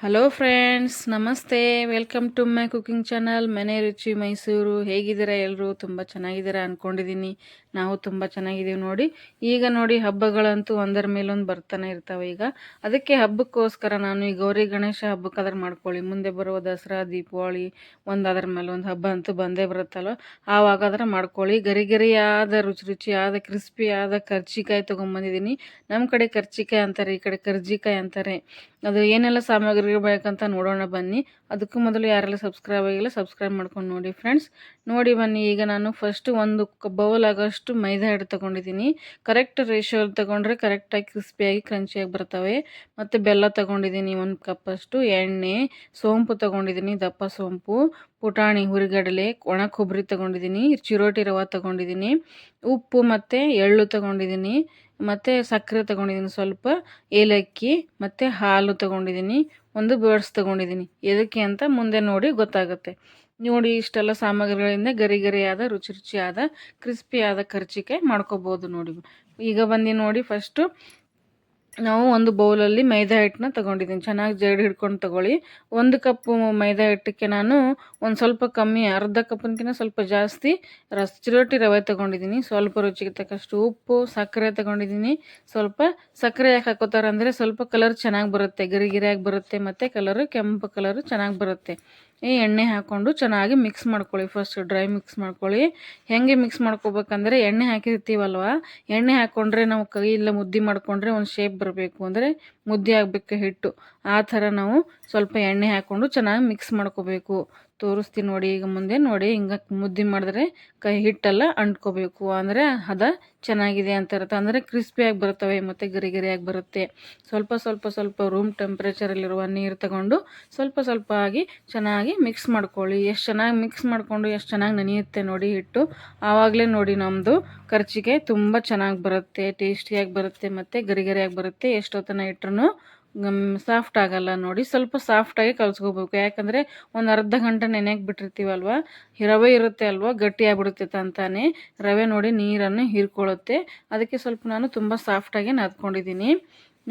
Hello friends ನಮಸ್ತೆ welcome to my cooking channel ಮನೆ ರುಚಿ ಮೈಸೂರು ಹೇಗಿದ್ದೀರಾ ಎಲ್ಲರೂ ತುಂಬ ಚೆನ್ನಾಗಿದ್ದೀರಾ ಅಂದ್ಕೊಂಡಿದ್ದೀನಿ ನಾವು ತುಂಬ ಚೆನ್ನಾಗಿದ್ದೀವಿ ನೋಡಿ. ಈಗ ನೋಡಿ ಹಬ್ಬಗಳಂತೂ ಒಂದರ ಮೇಲೊಂದು ಬರ್ತಾನೆ ಇರ್ತಾವೆ ಈಗ. ಅದಕ್ಕೆ ಹಬ್ಬಕ್ಕೋಸ್ಕರ ನಾನು ಈ ಗೌರಿ ಗಣೇಶ ಹಬ್ಬಕ್ಕಾದ್ರೆ ಮಾಡ್ಕೊಳ್ಳಿ. ಮುಂದೆ ಬರುವ ದಸರಾ, ದೀಪಾವಳಿ ಒಂದು ಅದರ ಮೇಲೆ ಒಂದು ಹಬ್ಬ ಅಂತೂ ಬಂದೇ ಬರುತ್ತಲ್ವ? ಆವಾಗಾದ್ರೆ ಮಾಡ್ಕೊಳ್ಳಿ. ಗರಿ ಗರಿಯಾದ ರುಚಿ, ರುಚಿಯಾದ, ಕ್ರಿಸ್ಪಿಯಾದ ಕರ್ಜಿಕಾಯಿ ತೊಗೊಂಬಂದಿದ್ದೀನಿ. ನಮ್ಮ ಕಡೆ ಕರ್ಜಿಕಾಯಿ ಅಂತಾರೆ, ಈ ಕಡೆ ಕರ್ಜಿಕಾಯಿ ಅಂತಾರೆ. ಅದು ಏನೆಲ್ಲ ಸಾಮಗ್ರಿಗಳು ಬೇಕಂತ ನೋಡೋಣ ಬನ್ನಿ. ಅದಕ್ಕೂ ಮೊದಲು ಯಾರೆಲ್ಲ ಸಬ್ಸ್ಕ್ರೈಬ್ ಆಗಿಲ್ಲ ಸಬ್ಸ್ಕ್ರೈಬ್ ಮಾಡ್ಕೊಂಡು ನೋಡಿ ಫ್ರೆಂಡ್ಸ್. ನೋಡಿ ಬನ್ನಿ, ಈಗ ನಾನು ಫಸ್ಟ್ ಒಂದು ಬೌಲ್ ಆಗೋಷ್ಟು ಮೈದಾ ಹಿಟ್ಟು ತೊಗೊಂಡಿದ್ದೀನಿ. ಕರೆಕ್ಟ್ ರೇಷಿಯೋಲಿ ತೊಗೊಂಡ್ರೆ ಕರೆಕ್ಟಾಗಿ ಕ್ರಿಸ್ಪಿಯಾಗಿ ಕ್ರಂಚಿಯಾಗಿ ಬರ್ತವೆ. ಮತ್ತು ಬೆಲ್ಲ ತೊಗೊಂಡಿದ್ದೀನಿ ಒಂದು ಕಪ್ಪಷ್ಟು ಎಣ್ಣೆ, ಸೋಂಪು ತೊಗೊಂಡಿದ್ದೀನಿ, ದಪ್ಪ ಸೋಂಪು, ಪುಟಾಣಿ, ಹುರಿಗಡಲೆ, ಒಣ ಕೊಬ್ಬರಿ ತೊಗೊಂಡಿದ್ದೀನಿ, ಚಿರೋಟಿ ರವೆ ತೊಗೊಂಡಿದ್ದೀನಿ, ಉಪ್ಪು ಮತ್ತು ಎಳ್ಳು ತೊಗೊಂಡಿದ್ದೀನಿ, ಮತ್ತು ಸಕ್ಕರೆ ತೊಗೊಂಡಿದ್ದೀನಿ ಸ್ವಲ್ಪ, ಏಲಕ್ಕಿ ಮತ್ತು ಹಾಲು ತೊಗೊಂಡಿದ್ದೀನಿ, ಒಂದು ಬರ್ಡ್ಸ್ ತೊಗೊಂಡಿದ್ದೀನಿ. ಎದಕ್ಕೆ ಅಂತ ಮುಂದೆ ನೋಡಿ ಗೊತ್ತಾಗುತ್ತೆ. ನೋಡಿ, ಇಷ್ಟೆಲ್ಲ ಸಾಮಗ್ರಿಗಳಿಂದ ಗರಿ ಗರಿಯಾದ ರುಚಿ ರುಚಿಯಾದ ಕ್ರಿಸ್ಪಿಯಾದ ಕರ್ಚಿಕಾಯಿ ಮಾಡ್ಕೋಬೋದು ನೋಡಿ. ಈಗ ಬಂದು ನೋಡಿ ಫಸ್ಟು ನಾವು ಒಂದು ಬೌಲಲ್ಲಿ ಮೈದಾ ಹಿಟ್ಟನ್ನ ತೊಗೊಂಡಿದ್ದೀನಿ. ಚೆನ್ನಾಗಿ ಜಡ್ ಹಿಡ್ಕೊಂಡು ತಗೊಳ್ಳಿ. ಒಂದು ಕಪ್ಪು ಮೈದಾ ಹಿಟ್ಟಕ್ಕೆ ನಾನು ಒಂದು ಸ್ವಲ್ಪ ಕಮ್ಮಿ, ಅರ್ಧ ಕಪ್ಪಿನಕಿನ್ನ ಸ್ವಲ್ಪ ಜಾಸ್ತಿ ರಸ್, ಚಿರೋಟಿ ರವೆ ತೊಗೊಂಡಿದ್ದೀನಿ. ಸ್ವಲ್ಪ ರುಚಿಗೆ ತಕ್ಕಷ್ಟು ಉಪ್ಪು, ಸಕ್ಕರೆ ತಗೊಂಡಿದ್ದೀನಿ. ಸ್ವಲ್ಪ ಸಕ್ಕರೆ ಯಾಕೆ ಹಾಕೋತಾರೆ ಅಂದರೆ ಸ್ವಲ್ಪ ಕಲರ್ ಚೆನ್ನಾಗಿ ಬರುತ್ತೆ, ಗರಿಗಿರಿಯಾಗಿ ಬರುತ್ತೆ, ಮತ್ತು ಕಲರು ಕೆಂಪು ಕಲರು ಚೆನ್ನಾಗಿ ಬರುತ್ತೆ. ಈ ಎಣ್ಣೆ ಹಾಕ್ಕೊಂಡು ಚೆನ್ನಾಗಿ ಮಿಕ್ಸ್ ಮಾಡ್ಕೊಳ್ಳಿ. ಫಸ್ಟ್ ಡ್ರೈ ಮಿಕ್ಸ್ ಮಾಡ್ಕೊಳ್ಳಿ. ಹೇಗೆ ಮಿಕ್ಸ್ ಮಾಡ್ಕೋಬೇಕಂದ್ರೆ ಎಣ್ಣೆ ಹಾಕಿರ್ತೀವಲ್ವ? ಎಣ್ಣೆ ಹಾಕ್ಕೊಂಡ್ರೆ ನಾವು ಕೈಯೆಲ್ಲ ಮುದ್ದೆ ಮಾಡಿಕೊಂಡ್ರೆ ಒಂದು ಶೇಪ್ ಬರಬೇಕು. ಅಂದರೆ ಮುದ್ದೆ ಆಗಬೇಕು ಹಿಟ್ಟು. ಆ ಥರ ನಾವು ಸ್ವಲ್ಪ ಎಣ್ಣೆ ಹಾಕ್ಕೊಂಡು ಚೆನ್ನಾಗಿ ಮಿಕ್ಸ್ ಮಾಡ್ಕೋಬೇಕು. ತೋರಿಸ್ತೀನಿ ನೋಡಿ, ಈಗ ಮುಂದೆ ನೋಡಿ, ಹಿಂಗೆ ಮುದ್ದೆ ಮಾಡಿದ್ರೆ ಕೈ ಹಿಟ್ಟೆಲ್ಲ ಅಂಟ್ಕೋಬೇಕು. ಅಂದರೆ ಹದ ಚೆನ್ನಾಗಿದೆ ಅಂತ ಇರುತ್ತೆ ಅಂದರೆ ಕ್ರಿಸ್ಪಿಯಾಗಿ ಬರ್ತವೆ ಮತ್ತು ಗರಿ ಗರಿಯಾಗಿ ಬರುತ್ತೆ. ಸ್ವಲ್ಪ ಸ್ವಲ್ಪ ಸ್ವಲ್ಪ ರೂಮ್ ಟೆಂಪ್ರೇಚರಲ್ಲಿರುವ ನೀರು ತಗೊಂಡು ಸ್ವಲ್ಪ ಸ್ವಲ್ಪ ಆಗಿ ಚೆನ್ನಾಗಿ ಮಿಕ್ಸ್ ಮಾಡ್ಕೊಳ್ಳಿ. ಎಷ್ಟು ಚೆನ್ನಾಗಿ ಮಿಕ್ಸ್ ಮಾಡಿಕೊಂಡು ಎಷ್ಟು ಚೆನ್ನಾಗಿ ನೆನೆಯುತ್ತೆ ನೋಡಿ ಹಿಟ್ಟು. ಆವಾಗಲೇ ನೋಡಿ ನಮ್ಮದು ಖರ್ಚಿಗೆ ತುಂಬ ಚೆನ್ನಾಗಿ ಬರುತ್ತೆ ಟೇಸ್ಟಿಯಾಗಿ ಬರುತ್ತೆ, ಮತ್ತು ಗರಿಗರಿಯಾಗಿ ಬರುತ್ತೆ. ಎಷ್ಟೊತ್ತನ ಇಟ್ಟರು ಸಾಫ್ಟ್ ಆಗಲ್ಲ ನೋಡಿ. ಸ್ವಲ್ಪ ಸಾಫ್ಟಾಗಿ ಕಲ್ಸ್ಕೋಬೇಕು. ಯಾಕಂದರೆ ಒಂದು ಅರ್ಧ ಗಂಟೆ ನೆನೆಯಕ್ಕೆ ಬಿಟ್ಟಿರ್ತೀವಲ್ವ? ರವೆ ಇರುತ್ತೆ ಅಲ್ವ? ಗಟ್ಟಿ ಆಗಿಬಿಡುತ್ತೆ ಅಂತಾನೆ ರವೆ ನೋಡಿ ನೀರನ್ನು ಹೀರ್ಕೊಳ್ಳುತ್ತೆ. ಅದಕ್ಕೆ ಸ್ವಲ್ಪ ನಾನು ತುಂಬ ಸಾಫ್ಟಾಗಿ ನಾದ್ಕೊಂಡಿದ್ದೀನಿ.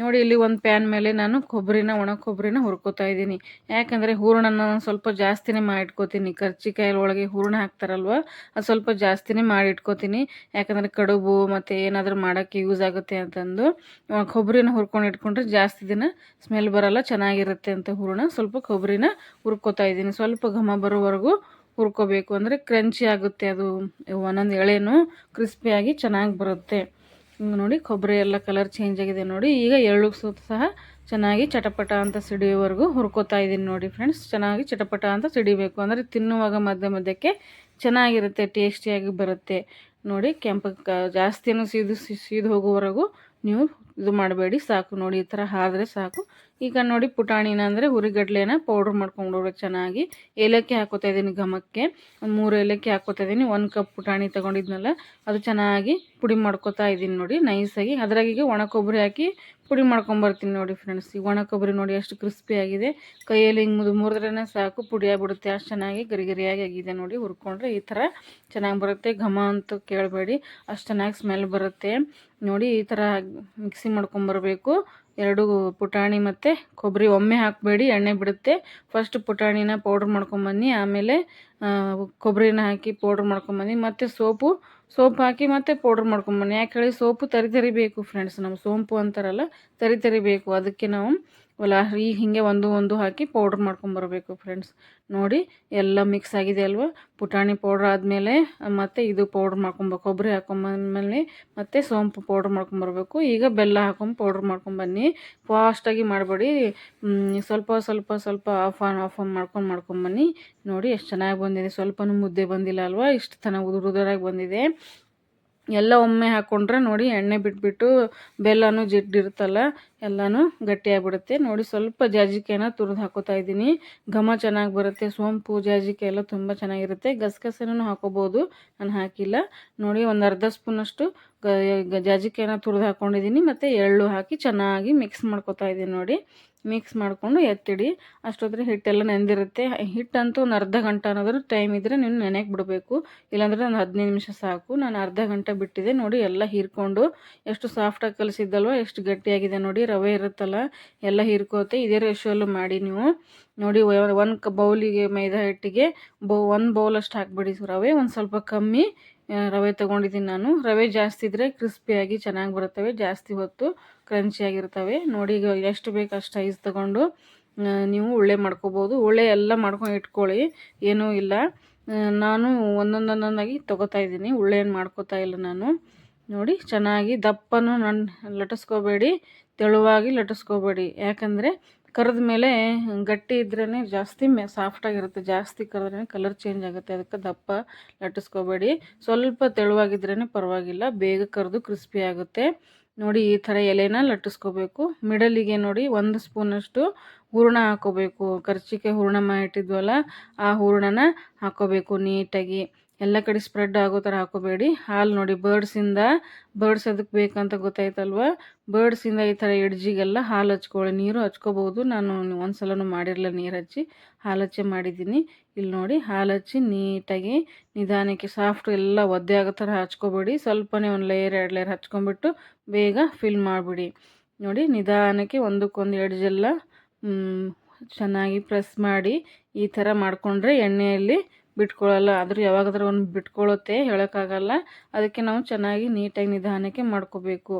ನೋಡಿ ಇಲ್ಲಿ ಒಂದು ಪ್ಯಾನ್ ಮೇಲೆ ನಾನು ಕೊಬ್ಬರಿನ ಒಣ ಕೊಬ್ಬರಿನ ಹುರ್ಕೋತಾ ಇದ್ದೀನಿ. ಯಾಕಂದರೆ ಹೂರಣನ ಸ್ವಲ್ಪ ಜಾಸ್ತಿನೇ ಮಾಡಿಟ್ಕೋತೀನಿ. ಕರ್ಚಿಕಾಯಿ ಒಳಗೆ ಹೂರಣ ಹಾಕ್ತಾರಲ್ವ, ಅದು ಸ್ವಲ್ಪ ಜಾಸ್ತಿನೇ ಮಾಡಿಟ್ಕೋತೀನಿ. ಯಾಕಂದರೆ ಕಡುಬು ಮತ್ತು ಏನಾದರೂ ಮಾಡೋಕ್ಕೆ ಯೂಸ್ ಆಗುತ್ತೆ ಅಂತಂದು ಕೊಬ್ಬರಿನ ಹುರ್ಕೊಂಡು ಇಟ್ಕೊಂಡ್ರೆ ಜಾಸ್ತಿ ದಿನ ಸ್ಮೆಲ್ ಬರೋಲ್ಲ, ಚೆನ್ನಾಗಿರುತ್ತೆ ಅಂತ ಹೂರಣ. ಸ್ವಲ್ಪ ಕೊಬ್ಬರಿನ ಹುರ್ಕೋತಾ ಇದ್ದೀನಿ. ಸ್ವಲ್ಪ ಘಮ ಬರೋವರೆಗೂ ಹುರ್ಕೋಬೇಕು. ಅಂದರೆ ಕ್ರಂಚಿ ಆಗುತ್ತೆ ಅದು, ಒಂದೊಂದು ಎಳೆನೂ ಕ್ರಿಸ್ಪಿಯಾಗಿ ಚೆನ್ನಾಗಿ ಬರುತ್ತೆ. ನೋಡಿ, ಕೊಬ್ಬರಿ ಎಲ್ಲ ಕಲರ್ ಚೇಂಜ್ ಆಗಿದೆ ನೋಡಿ. ಈಗ ಎಳ್ಳು ಸಹ ಚೆನ್ನಾಗಿ ಚಟಪಟ ಅಂತ ಸಿಡಿಯೋವರೆಗೂ ಹುರ್ಕೋತಾ ಇದ್ದೀನಿ ನೋಡಿ ಫ್ರೆಂಡ್ಸ್ ಚೆನ್ನಾಗಿ ಚಟಪಟ ಅಂತ ಸಿಡಿಬೇಕು. ಅಂದರೆ ತಿನ್ನುವಾಗ ಮಧ್ಯ ಮಧ್ಯಕ್ಕೆ ಚೆನ್ನಾಗಿರುತ್ತೆ ಟೇಸ್ಟಿಯಾಗಿ ಬರುತ್ತೆ. ನೋಡಿ, ಕೆಂಪು ಕ ಜಾಸ್ತಿನೂ ಸೀದು ಸೀದು ಹೋಗುವವರೆಗೂ ನೀವು ಇದು ಮಾಡಬೇಡಿ, ಸಾಕು. ನೋಡಿ, ಈ ಥರ ಆದರೆ ಸಾಕು. ಈಗ ನೋಡಿ, ಪುಟಾಣಿನ ಅಂದರೆ ಹುರಿಗಡ್ಲೆನ ಪೌಡ್ರ್ ಮಾಡ್ಕೊಂಡು ಚೆನ್ನಾಗಿ. ಏಲಕ್ಕಿ ಹಾಕೋತಾ ಇದ್ದೀನಿ ಘಮಕ್ಕೆ. ಒಂದು ಮೂರು ಏಲಕ್ಕಿ ಹಾಕೋತಾ ಇದ್ದೀನಿ. ಒಂದು ಕಪ್ ಪುಟಾಣಿ ತೊಗೊಂಡಿದ್ನಲ್ಲ, ಅದು ಚೆನ್ನಾಗಿ ಪುಡಿ ಮಾಡ್ಕೋತಾ ಇದ್ದೀನಿ ನೋಡಿ ನೈಸಾಗಿ ಅದ್ರಾಗೀಗ ಒಣ ಕೊಬ್ಬರಿ ಹಾಕಿ ಪುಡಿ ಮಾಡ್ಕೊಂಬರ್ತೀನಿ ನೋಡಿ ಫ್ರೆಂಡ್ಸ್ ಈ ಒಣ ಕೊಬ್ಬರಿ ನೋಡಿ ಅಷ್ಟು ಕ್ರಿಸ್ಪಿ ಆಗಿದೆ. ಕೈಯಲ್ಲಿ ಹಿಂಗೆ ಮುದು ಮುರಿದ್ರೇ ಸಾಕು. ಪುಡಿ ಆಗಿಬಿಡುತ್ತೆ, ಅಷ್ಟು ಚೆನ್ನಾಗಿ ಗರಿಗರಿಯಾಗಿ ಆಗಿದೆ ನೋಡಿ. ಹುರ್ಕೊಂಡ್ರೆ ಈ ಥರ ಚೆನ್ನಾಗಿ ಬರುತ್ತೆ. ಘಮ ಅಂತೂ ಕೇಳಬೇಡಿ. ಅಷ್ಟು ಚೆನ್ನಾಗಿ ಸ್ಮೆಲ್ ಬರುತ್ತೆ. ನೋಡಿ, ಈ ಥರ ಮಿಕ್ಸಿ ಮಾಡ್ಕೊಂಬರ್ಬೇಕು. ಎರಡು ಪುಟಾಣಿ ಮತ್ತು ಕೊಬ್ಬರಿ. ಒಮ್ಮೆ ಹಾಕಬೇಡಿ, ಎಣ್ಣೆ ಬಿಡುತ್ತೆ. ಫಸ್ಟ್ ಪುಟಾಣಿನ ಪೌಡ್ರ್ ಮಾಡ್ಕೊಂಬನ್ನಿ, ಆಮೇಲೆ ಕೊಬ್ಬರಿನ ಹಾಕಿ ಪೌಡ್ರ್ ಮಾಡ್ಕೊಂಬನ್ನಿ. ಮತ್ತು ಸೋಪು, ಸೋಪ್ ಹಾಕಿ ಮತ್ತೆ ಪೌಡ್ರ್ ಮಾಡ್ಕೊಂಬನ್ನಿ. ಯಾಕೆ ಹೇಳಿ, ಸೋಪು ತರಿ ತರಿ ಬೇಕು ಫ್ರೆಂಡ್ಸ್ ನಮ್ಮ ಸೋಂಪು ಅಂತಾರಲ್ಲ ತರಿ ತರಿಬೇಕು ಅದಕ್ಕೆ ನಾವು ಒಲ ಈಗ ಹೀಗೆ ಒಂದು ಒಂದು ಹಾಕಿ ಪೌಡ್ರ್ ಮಾಡ್ಕೊಂಬರ್ಬೇಕು ಫ್ರೆಂಡ್ಸ್ ನೋಡಿ, ಎಲ್ಲ ಮಿಕ್ಸ್ ಆಗಿದೆ ಅಲ್ವ? ಪುಟಾಣಿ ಪೌಡ್ರ್ ಆದಮೇಲೆ, ಮತ್ತು ಇದು ಪೌಡ್ರ್ ಮಾಡ್ಕೊಬೇಕು ಕೊಬ್ಬರಿ ಹಾಕೊಂಬಂದ್ಮೇಲೆ ಮತ್ತು ಸೋಂಪು ಪೌಡ್ರ್ ಮಾಡ್ಕೊಂಬರ್ಬೇಕು ಈಗ ಬೆಲ್ಲ ಹಾಕೊಂಡು ಪೌಡ್ರ್ ಮಾಡ್ಕೊಂಬನ್ನಿ ಫಾಸ್ಟಾಗಿ ಮಾಡಬೇಡಿ. ಸ್ವಲ್ಪ ಸ್ವಲ್ಪ ಸ್ವಲ್ಪ ಆಫ್ ಆನ್ ಆಫ್ ಆನ್ ಮಾಡ್ಕೊಂಡು ಮಾಡ್ಕೊಂಬನ್ನಿ ನೋಡಿ, ಎಷ್ಟು ಚೆನ್ನಾಗಿ ಬಂದಿದೆ. ಸ್ವಲ್ಪನೂ ಮುದ್ದೆ ಬಂದಿಲ್ಲ ಅಲ್ವಾ? ಇಷ್ಟು ಚೆನ್ನಾಗಿ ಉದುರುದರಾಗಿ ಬಂದಿದೆ. ಎಲ್ಲ ಒಮ್ಮೆ ಹಾಕ್ಕೊಂಡ್ರೆ ನೋಡಿ ಎಣ್ಣೆ ಬಿಟ್ಬಿಟ್ಟು ಬೆಲ್ಲನೂ ಜಿಡ್ಡಿರುತ್ತಲ್ಲ ಎಲ್ಲನೂ ಗಟ್ಟಿಯಾಗಿಬಿಡುತ್ತೆ. ನೋಡಿ ಸ್ವಲ್ಪ ಜಾಜಿಕಾಯಿನ ತುರಿದು ಹಾಕೋತಾ ಇದ್ದೀನಿ. ಘಮ ಚೆನ್ನಾಗಿ ಬರುತ್ತೆ, ಸೋಂಪು ಜಾಜಿಕಾಯಿ ಎಲ್ಲ ತುಂಬ ಚೆನ್ನಾಗಿರುತ್ತೆ. ಗಸಗಸೆನೂ ಹಾಕೋಬೋದು, ನಾನು ಹಾಕಿಲ್ಲ. ನೋಡಿ ಒಂದು ಅರ್ಧ ಸ್ಪೂನಷ್ಟು ಗ ಜಾಜಿಕಾಯಿನ ತುರಿದು ಹಾಕ್ಕೊಂಡಿದ್ದೀನಿ ಮತ್ತು ಎಳ್ಳು ಹಾಕಿ ಚೆನ್ನಾಗಿ ಮಿಕ್ಸ್ ಮಾಡ್ಕೋತಾ ಇದ್ದೀನಿ ನೋಡಿ. ಮಿಕ್ಸ್ ಮಾಡಿಕೊಂಡು ಎತ್ತಿಡಿ. ಅಷ್ಟೊತ್ತಿಗೆ ಹಿಟ್ಟೆಲ್ಲ ನೆಂದಿರುತ್ತೆ. ಹಿಟ್ಟಂತೂ ಒಂದು ಅರ್ಧ ಗಂಟೆ ಅನ್ನೋದ್ರೂ ಟೈಮ್ ಇದ್ದರೆ ನೀವು ನೆನೆಯಕ್ಕೆ ಬಿಡಬೇಕು. ಇಲ್ಲಾಂದರೆ ಒಂದು ಹದಿನೈದು ನಿಮಿಷ ಸಾಕು. ನಾನು ಅರ್ಧ ಗಂಟೆ ಬಿಟ್ಟಿದೆ. ನೋಡಿ ಎಲ್ಲ ಹೀರ್ಕೊಂಡು ಎಷ್ಟು ಸಾಫ್ಟಾಗಿ ಕಲಿಸಿದ್ದಲ್ವ, ಎಷ್ಟು ಗಟ್ಟಿಯಾಗಿದೆ ನೋಡಿ. ರವೆ ಇರುತ್ತಲ್ಲ, ಎಲ್ಲ ಹೀರ್ಕೋತೆ. ಇದೇ ರೇಷಿಯಲ್ಲೂ ಮಾಡಿ ನೀವು. ನೋಡಿ ಒಂದು ಬೌಲಿಗೆ, ಮೈದಾ ಹಿಟ್ಟಿಗೆ ಬೌ, ಒಂದು ಬೌಲಷ್ಟು ಹಾಕ್ಬಿಡಿ ರವೆ. ಒಂದು ಸ್ವಲ್ಪ ಕಮ್ಮಿ. ರವೆ ತೊಗೊಂಡಿದ್ದೀನಿ ನಾನು. ರವೆ ಜಾಸ್ತಿ ಇದ್ದರೆ ಕ್ರಿಸ್ಪಿಯಾಗಿ ಚೆನ್ನಾಗಿ ಬರುತ್ತವೆ, ಜಾಸ್ತಿ ಹೊತ್ತು ಕ್ರಂಚಿಯಾಗಿರ್ತವೆ ನೋಡಿ ಈಗ ಎಷ್ಟು ಬೇಕು ಅಷ್ಟು ಐಸ್ ತೊಗೊಂಡು ನೀವು ಉಳ್ಳೆ ಮಾಡ್ಕೋಬೋದು. ಉಳ್ಳೆ ಎಲ್ಲ ಮಾಡ್ಕೊಂಡು ಇಟ್ಕೊಳ್ಳಿ, ಏನೂ ಇಲ್ಲ. ನಾನು ಒಂದೊಂದೊಂದೊಂದಾಗಿ ತೊಗೋತಾ ಇದ್ದೀನಿ ಉಳ್ಳೆಯನ್ನು ಮಾಡ್ಕೋತಾ ಇಲ್ಲ ನಾನು. ನೋಡಿ, ಚೆನ್ನಾಗಿ ದಪ್ಪನೂ ನನ್ನ ಲಟ್ಟಿಸ್ಕೋಬೇಡಿ ತೆಳುವಾಗಿ ಲಟಿಸ್ಕೋಬೇಡಿ. ಯಾಕಂದರೆ ಕರೆದ ಮೇಲೆ ಗಟ್ಟಿ ಇದ್ರೇ ಜಾಸ್ತಿ ಮೆ ಸಾಫ್ಟಾಗಿರುತ್ತೆ ಜಾಸ್ತಿ ಕರೆದ್ರೆ ಕಲರ್ ಚೇಂಜ್ ಆಗುತ್ತೆ. ಅದಕ್ಕೆ ದಪ್ಪ ಲಟ್ಟಿಸ್ಕೋಬೇಡಿ. ಸ್ವಲ್ಪ ತೆಳುವಾಗಿದ್ರೇ ಪರವಾಗಿಲ್ಲ. ಬೇಗ ಕರೆದು ಕ್ರಿಸ್ಪಿ ಆಗುತ್ತೆ. ನೋಡಿ ಈ ಥರ ಎಲೆನ ಲಟ್ಟಿಸ್ಕೋಬೇಕು. ಮಿಡಲಿಗೆ ನೋಡಿ ಒಂದು ಸ್ಪೂನಷ್ಟು ಹೂರಣ ಹಾಕೋಬೇಕು. ಕರ್ಚಿಕೆ ಹೂರ್ಣ ಮಾಡಿಟ್ಟಿದ್ವಲ್ಲ, ಆ ಹೂರಣನ ಹಾಕೋಬೇಕು ನೀಟಾಗಿ. ಎಲ್ಲ ಕಡೆ ಸ್ಪ್ರೆಡ್ ಆಗೋ ಥರ ಹಾಕೋಬೇಡಿ. ಹಾಲು ನೋಡಿ ಬರ್ಡ್ಸಿಂದ ಬರ್ಡ್ಸ್ ಅದಕ್ಕೆ ಬೇಕಂತ ಗೊತ್ತಾಯ್ತಲ್ವ? ಬರ್ಡ್ಸಿಂದ ಈ ಥರ ಎಡ್ಜಿಗೆಲ್ಲ ಹಾಲು ಹಚ್ಕೊಳ್ಳಿ ನೀರು ಹಚ್ಕೋಬೋದು ನಾನು ಒಂದು ಸಲನೂ ಮಾಡಿರಲ್ಲ ನೀರು ಹಚ್ಚಿ. ಹಾಲು ಹಚ್ಚಿ ಮಾಡಿದ್ದೀನಿ. ಇಲ್ಲಿ ನೋಡಿ, ಹಾಲು ಹಚ್ಚಿ ನೀಟಾಗಿ ನಿಧಾನಕ್ಕೆ ಸಾಫ್ಟ್ ಎಲ್ಲ ಒದ್ದೆ ಆಗೋ ಥರ ಹಚ್ಕೋಬೇಡಿ. ಸ್ವಲ್ಪನೇ ಒಂದು ಲೇಯರ್ ಎರಡು ಲೇಯರ್ ಹಚ್ಕೊಂಬಿಟ್ಟು ಬೇಗ ಫಿಲ್ ಮಾಡಿಬಿಡಿ. ನೋಡಿ, ನಿಧಾನಕ್ಕೆ ಒಂದಕ್ಕೊಂದು ಎಡ್ಜೆಲ್ಲ ಚೆನ್ನಾಗಿ ಪ್ರೆಸ್ ಮಾಡಿ ಈ ಥರ ಮಾಡಿಕೊಂಡ್ರೆ ಎಣ್ಣೆಯಲ್ಲಿ ಬಿಟ್ಕೊಳ್ಳಲ್ಲ ಆದರೂ ಯಾವಾಗಾದ್ರೂ ಒಂದು ಬಿಟ್ಕೊಳ್ಳುತ್ತೆ ಹೇಳೋಕ್ಕಾಗಲ್ಲ. ಅದಕ್ಕೆ ನಾವು ಚೆನ್ನಾಗಿ ನೀಟಾಗಿ ನಿಧಾನಕ್ಕೆ ಮಾಡ್ಕೋಬೇಕು.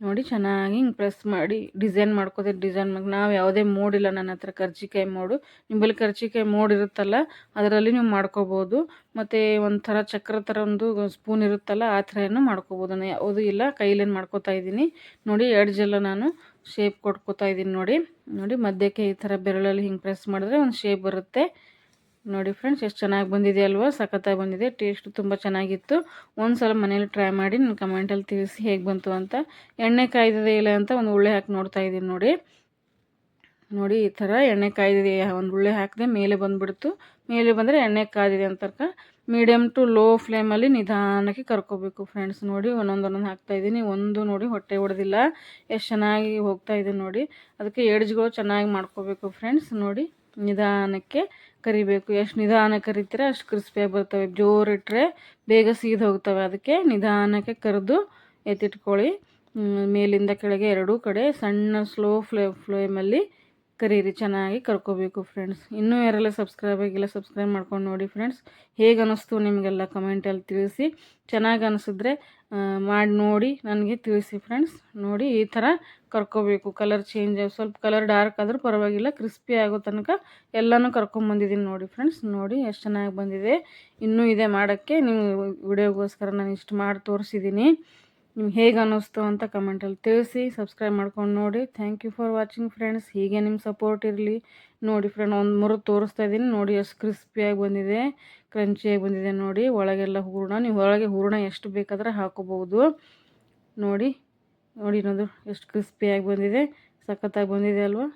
ನೋಡಿ, ಚೆನ್ನಾಗಿ ಹಿಂಗೆ ಪ್ರೆಸ್ ಮಾಡಿ, ಡಿಸೈನ್ ಮಾಡ್ಕೋತೀವಿ ಡಿಸೈನ್ ಮಾಡಿ ನಾವು ಯಾವುದೇ ಮೋಡಿಲ್ಲ ನನ್ನ ಹತ್ರ ಕರ್ಜಿಕಾಯಿ ಮೋಡು. ನಿಂಬಲ್ಲಿ ಕರ್ಜಿಕಾಯಿ ಮೋಡ್ ಇರುತ್ತಲ್ಲ, ಅದರಲ್ಲಿ ನೀವು ಮಾಡ್ಕೋಬೋದು. ಮತ್ತು ಒಂಥರ ಚಕ್ರ ಥರ ಒಂದು ಸ್ಪೂನ್ ಇರುತ್ತಲ್ಲ, ಆ ಥರನೂ ಮಾಡ್ಕೋಬೋದು. ನಾನು ಯಾವುದೂ ಇಲ್ಲ, ಕೈಲೇನು ಮಾಡ್ಕೋತಾ ಇದ್ದೀನಿ. ನೋಡಿ ಎಡ್ಜೆಲ್ಲ ನಾನು ಶೇಪ್ ಕೊಟ್ಕೋತಾ ಇದ್ದೀನಿ ನೋಡಿ. ನೋಡಿ, ಮಧ್ಯಕ್ಕೆ ಈ ಥರ ಬೆರಳಲ್ಲಿ ಹಿಂಗೆ ಪ್ರೆಸ್ ಮಾಡಿದ್ರೆ ಒಂದು ಶೇಪ್ ಬರುತ್ತೆ. ನೋಡಿ ಫ್ರೆಂಡ್ಸ್ ಎಷ್ಟು ಚೆನ್ನಾಗಿ ಬಂದಿದೆ ಅಲ್ವಾ? ಸಖತ್ತಾಗಿ ಬಂದಿದೆ. ಟೇಸ್ಟ್ ತುಂಬ ಚೆನ್ನಾಗಿತ್ತು. ಒಂದು ಸಲ ಮನೇಲಿ ಟ್ರೈ ಮಾಡಿ ನನ್ನ ಕಮೆಂಟಲ್ಲಿ ತಿಳಿಸಿ ಹೇಗೆ ಬಂತು ಅಂತ. ಎಣ್ಣೆ ಕಾಯ್ದಿದೆ ಇಲ್ಲ ಅಂತ ಒಂದು ಉಳ್ಳೆ ಹಾಕಿ ನೋಡ್ತಾ ಇದ್ದೀನಿ ನೋಡಿ. ನೋಡಿ, ಈ ಥರ ಎಣ್ಣೆ ಕಾಯ್ದಿದೆ. ಒಂದು ಉಳ್ಳೆ ಹಾಕಿದೆ ಮೇಲೆ ಬಂದುಬಿಡ್ತು. ಮೇಲೆ ಬಂದರೆ ಎಣ್ಣೆ ಕಾಯ್ದಿದೆ ಅಂತರ್ಕ ಮೀಡಿಯಮ್ ಟು ಲೋ ಫ್ಲೇಮಲ್ಲಿ ನಿಧಾನಕ್ಕೆ ಕರ್ಕೋಬೇಕು ಫ್ರೆಂಡ್ಸ್ ನೋಡಿ ಒಂದೊಂದು ಒಂದೊಂದು ಹಾಕ್ತಾಯಿದ್ದೀನಿ ಒಂದು ನೋಡಿ ಹೊಟ್ಟೆ ಹೊಡೆದಿಲ್ಲ ಎಷ್ಟು ಚೆನ್ನಾಗಿ ಹೋಗ್ತಾ ಇದೆ ನೋಡಿ. ಅದಕ್ಕೆ ಎಡ್ಜ್ಗಳು ಚೆನ್ನಾಗಿ ಮಾಡ್ಕೋಬೇಕು ಫ್ರೆಂಡ್ಸ್ ನೋಡಿ. ನಿಧಾನಕ್ಕೆ ಕರಿಬೇಕು. ಎಷ್ಟು ನಿಧಾನ ಕರಿತೀರ ಅಷ್ಟು ಕ್ರಿಸ್ಪಿಯಾಗಿ ಬರ್ತವೆ. ಜೋರಿಟ್ಟರೆ ಬೇಗ ಸೀದು ಹೋಗ್ತವೆ. ಅದಕ್ಕೆ ನಿಧಾನಕ್ಕೆ ಕರೆದು ಎತ್ತಿಟ್ಕೊಳ್ಳಿ. ಮೇಲಿಂದ ಕೆಳಗೆ ಎರಡೂ ಕಡೆ ಸಣ್ಣ ಸ್ಲೋ ಫ್ಲೇ ಫ್ಲೇಮಲ್ಲಿ ಕರೀರಿ, ಚೆನ್ನಾಗಿ ಕರ್ಕೋಬೇಕು ಫ್ರೆಂಡ್ಸ್ ಇನ್ನೂ ಯಾರೆಲ್ಲ ಸಬ್ಸ್ಕ್ರೈಬ್ ಆಗಿಲ್ಲ ಸಬ್ಸ್ಕ್ರೈಬ್ ಮಾಡ್ಕೊಂಡು ನೋಡಿ ಫ್ರೆಂಡ್ಸ್ ಹೇಗೆ ಅನ್ನಿಸ್ತು ನಿಮಗೆಲ್ಲ ಕಮೆಂಟಲ್ಲಿ ತಿಳಿಸಿ. ಚೆನ್ನಾಗಿ ಅನಿಸಿದ್ರೆ ಮಾಡಿ ನೋಡಿ ನನಗೆ ತಿಳಿಸಿ ಫ್ರೆಂಡ್ಸ್ ನೋಡಿ ಈ ಥರ ಕರ್ಕೋಬೇಕು. ಕಲರ್ ಚೇಂಜ್ ಸ್ವಲ್ಪ ಕಲರ್ ಡಾರ್ಕ್ ಆದರೂ ಪರವಾಗಿಲ್ಲ ಕ್ರಿಸ್ಪಿ ಆಗೋ ತನಕ ಎಲ್ಲನೂ ಕರ್ಕೊಂಬಂದಿದ್ದೀನಿ ನೋಡಿ ಫ್ರೆಂಡ್ಸ್ ನೋಡಿ ಎಷ್ಟು ಚೆನ್ನಾಗಿ ಬಂದಿದೆ. ಇನ್ನೂ ಇದೆ ಮಾಡೋಕ್ಕೆ, ನೀವು ವಿಡಿಯೋಗೋಸ್ಕರ ನಾನು ಇಷ್ಟು ಮಾಡಿ ತೋರಿಸಿದ್ದೀನಿ. ನಿಮ್ಗೆ ಹೇಗೆ ಅನ್ನಿಸ್ತು ಅಂತ ಕಮೆಂಟಲ್ಲಿ ತಿಳಿಸಿ ಸಬ್ಸ್ಕ್ರೈಬ್ ಮಾಡ್ಕೊಂಡು ನೋಡಿ. Thank you for watching friends ಹೀಗೆ ನಿಮ್ಮ ಸಪೋರ್ಟ್ ಇರಲಿ. ನೋಡಿ ಫ್ರೆಂಡ್ ಒಂದು ಮುರು ತೋರಿಸ್ತಾ ಇದ್ದೀನಿ. ನೋಡಿ ಎಷ್ಟು ಕ್ರಿಸ್ಪಿಯಾಗಿ ಬಂದಿದೆ ಕ್ರಂಚಿಯಾಗಿ ಬಂದಿದೆ ನೋಡಿ. ಒಳಗೆಲ್ಲ ಹೂರಣ, ನೀವು ಒಳಗೆ ಹೂರಣ ಎಷ್ಟು ಬೇಕಾದ್ರೆ ಹಾಕೋಬೋದು ನೋಡಿ ನೋಡಿ ಇನ್ನೊಂದು, ಎಷ್ಟು ಕ್ರಿಸ್ಪಿಯಾಗಿ ಬಂದಿದೆ. ಸಖತ್ತಾಗಿ ಬಂದಿದೆ ಅಲ್ವಾ?